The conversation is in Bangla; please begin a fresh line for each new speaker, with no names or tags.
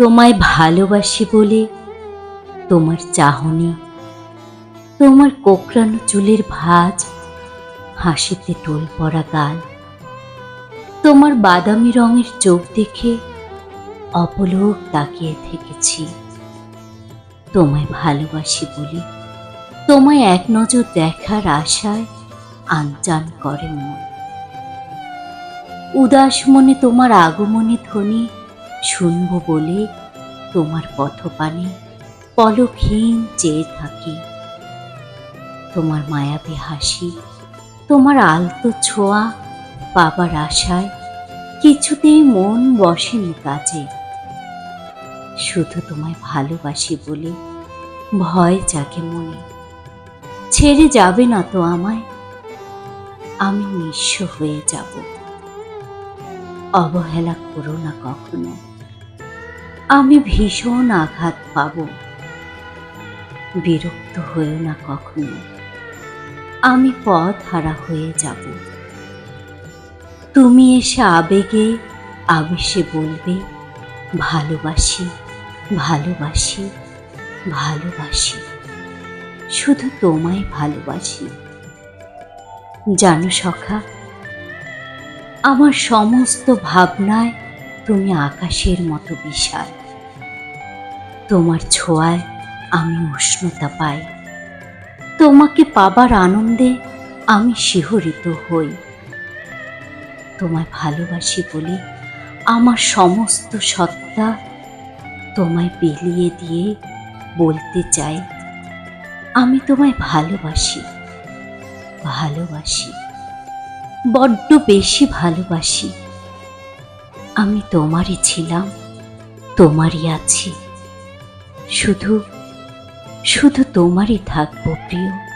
তোমায় ভালোবাসি বলে তোমার চাহনি, তোমার কোকড়ানো চুলের ভাঁজ, হাসিতে টোল পড়া গাল, তোমার বাদামি রঙের চোখ দেখে অপলোক তাকিয়ে থেকেছি। তোমায় ভালোবাসি বলে তোমায় এক নজর দেখার আশায় আনচান করে মন। উদাস মনে তোমার আগমনে ধ্বনি শুনব বলে তোমার পথপানে পলকহীন চেয়ে থাকি। তোমার মায়াবী হাসি, তোমার আলতো ছোঁয়া পাবার আশায় কিছুতেই মন বসেনি কাজে। শুধু তোমায় ভালোবাসি বলে ভয় জাগে মনে। ছেড়ে যাবে না তো আমায়, আমি নিঃস্ব হয়ে যাব। অবহেলা করো না কখনো। আমি ভীষণ আঘাত পাব। বিরক্ত হয়েও না কখনো। আমি পথ হারা হয়ে যাব। তুমি এসে আবেগে আবেশে বলবে, ভালোবাসি ভালোবাসি ভালোবাসি। শুধু তোমায় ভালোবাসি। জানো সখা, আমার সমস্ত ভাবনায় তুমি আকাশের মতো বিশাল। তোমার ছোঁয়ায় আমি উষ্ণতা পাই। তোমাকে পাবার আনন্দে আমি শিহরিত হই। তোমায় ভালোবাসি বলে আমার সমস্ত সত্তা তোমায় বিলিয়ে দিয়ে বলতে চাই। আমি তোমায় ভালোবাসি ভালোবাসি, বড্ড বেশি ভালোবাসি। আমি তোমারই ছিলাম, তোমারই আছি। শুধু শুধু তোমারই থাকব প্রিয়।